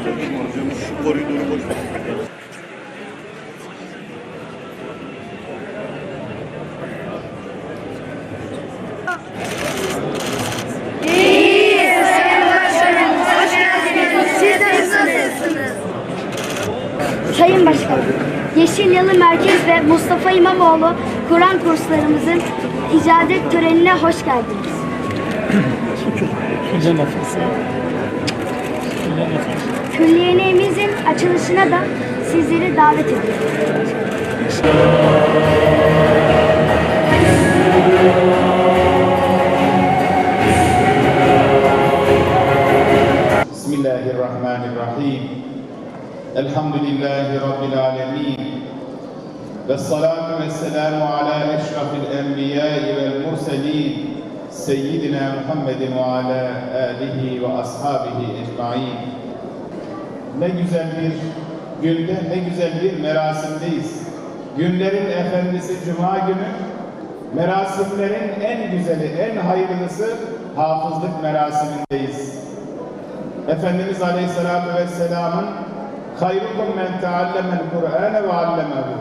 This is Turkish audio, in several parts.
Şu koridoru boş Sayın Başkanım, Yeşil Yalı Merkez ve Mustafa İmamoğlu Kur'an kurslarımızın icadet törenine hoş geldiniz. Külliyenemizin açılışına da sizleri davet ediyoruz. Bismillahirrahmanirrahim. Elhamdülillahi Rabbil alemin. Ve salatu ve selamu ala eşrafil enbiyai vel murselin. الأنبياء والمرسلين سيدنا محمد وعلى آله وأصحابه أجمعين Ne güzel bir günde, ne güzel bir merasimdeyiz. Günlerin efendisi Cuma günü, merasimlerin en güzeli, en hayırlısı hafızlık merasimindeyiz. Efendimiz Aleyhisselatü Vesselam'ın hayrukum men teallemel Kur'ane ve allemehu.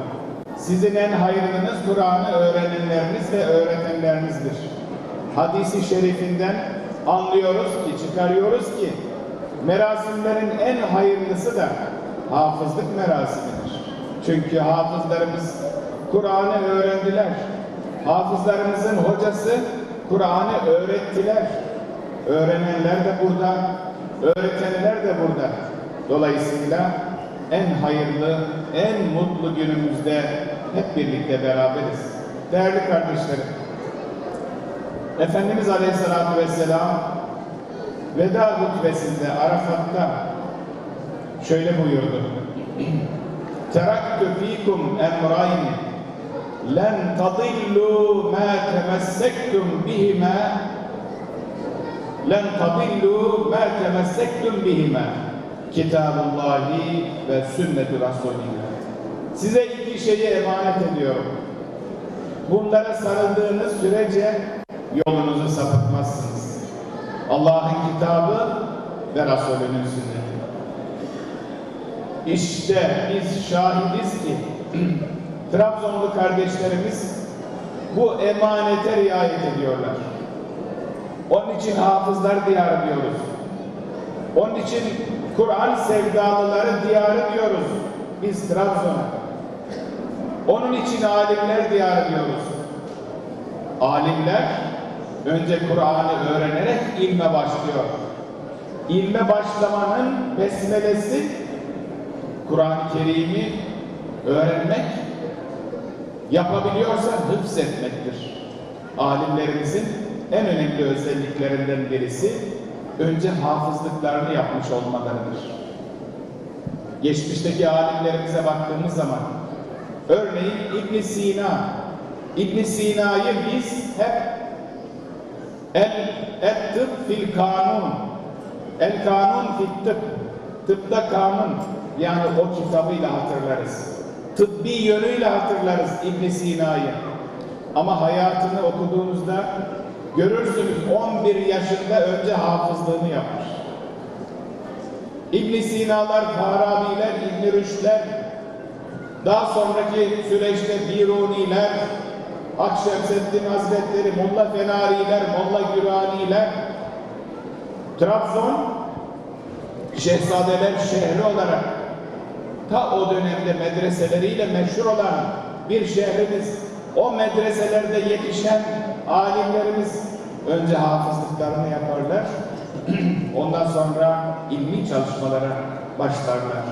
Sizin en hayırlınız Kur'an'ı öğrenenleriniz ve öğretenlerinizdir. Hadisi şerifinden anlıyoruz ki, çıkarıyoruz ki merasimlerin en hayırlısı da hafızlık merasimidir. Çünkü hafızlarımız Kur'an'ı öğrendiler. Hafızlarımızın hocası Kur'an'ı öğrettiler. Öğrenenler de burada, öğretenler de burada. Dolayısıyla en hayırlı, en mutlu günümüzde hep birlikte beraberiz. Değerli kardeşlerim, Efendimiz Aleyhisselatü Vesselam veda hutbesinde Arafat'ta şöyle buyurdu. Teraktu fikum emrayn len tadillu ma temessektum bihima len tadillu ma temessektum bihima kitabullahi ve sünnetu rasulillah size iki şeyi emanet ediyorum bunlara sarıldığınız sürece yolunuzu sapıtmazsınız Allah'ın kitabı ve Resulünün sünneti İşte biz şahidiz ki Trabzonlu kardeşlerimiz bu emanete riayet ediyorlar. Onun için hafızlar diyarı diyoruz. Onun için Kur'an sevdalıları diyarı diyoruz. Biz Trabzon'a. Onun için alimler diyarı diyoruz. Alimler önce Kur'an'ı öğrenerek ilme başlıyor. İlme başlamanın besmelesi Kur'an-ı Kerim'i öğrenmek, yapabiliyorsa hıfz etmektir. Alimlerimizin en önemli özelliklerinden birisi önce hafızlıklarını yapmış olmalarıdır. Geçmişteki alimlerimize baktığımız zaman örneğin İbn Sina İbn Sina'yı biz hep el et tıp fil kanun el kanun fit tıp tıpta kanun yani o kitabıyla hatırlarız. Tıbbi yönüyle hatırlarız İbn Sina'yı. Ama hayatını okuduğunuzda görürsünüz 11 yaşında önce hafızlığını yapmış. İbn Sina'lar, Farabiler, İbn Rüşdler, daha sonraki süreçte Biruniler, Akşemseddin Hazretleri, Molla Fenariler, Molla Güraniler, Trabzon, Şehzadeler şehri olarak ta o dönemde medreseleriyle meşhur olan bir şehrimiz, o medreselerde yetişen alimlerimiz önce hafızlıklarını yaparlar, ondan sonra ilmi çalışmalara başlarlar.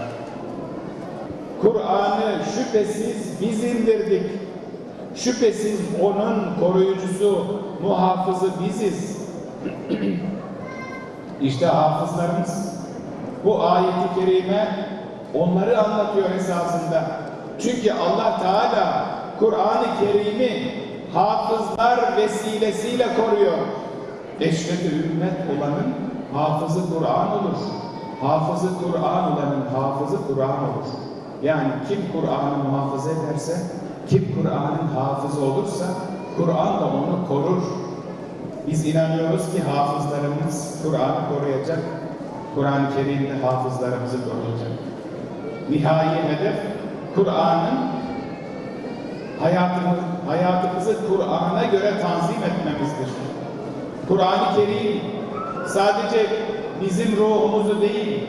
Kur'an'ı şüphesiz biz indirdik. Şüphesiz onun koruyucusu, muhafızı biziz. işte hafızlarımız bu ayeti kerime onları anlatıyor esasında. Çünkü Allah Teala Kur'an-ı Kerim'i hafızlar vesilesiyle koruyor. Eşref-i ümmet olanın hafızı Kur'an olur. Hafızı Kur'an olanın hafızı Kur'an olur. Yani kim Kur'an'ı muhafaza ederse, kim Kur'an'ın hafızı olursa Kur'an da onu korur. Biz inanıyoruz ki hafızlarımız Kur'an'ı koruyacak. Kur'an-ı Kerim'de hafızlarımızı koruyacak. Nihai hedef Kur'an'ın hayatımız, hayatımızı Kur'an'a göre tanzim etmemizdir. Kur'an-ı Kerim sadece bizim ruhumuzu değil,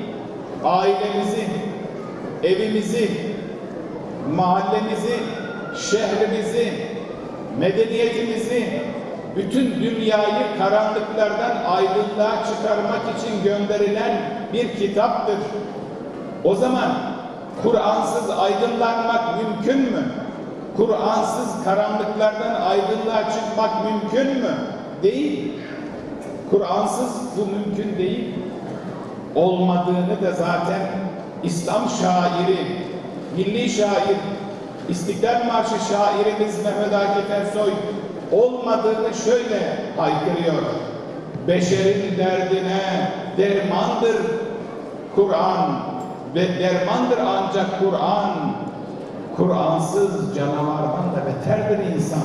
ailemizi, evimizi, mahallemizi, şehrimizi, medeniyetimizi, bütün dünyayı karanlıklardan aydınlığa çıkarmak için gönderilen bir kitaptır. O zaman Kur'ansız aydınlanmak mümkün mü? Kur'ansız karanlıklardan aydınlığa çıkmak mümkün mü? Değil. Kur'ansız bu mümkün değil. Olmadığını da zaten İslam şairi, milli şair, İstiklal Marşı şairimiz Mehmet Akif Ersoy olmadığını şöyle haykırıyor. Beşerin derdine dermandır Kur'an ve dermandır ancak Kur'an. Kur'ansız canavardan da beterdir insan.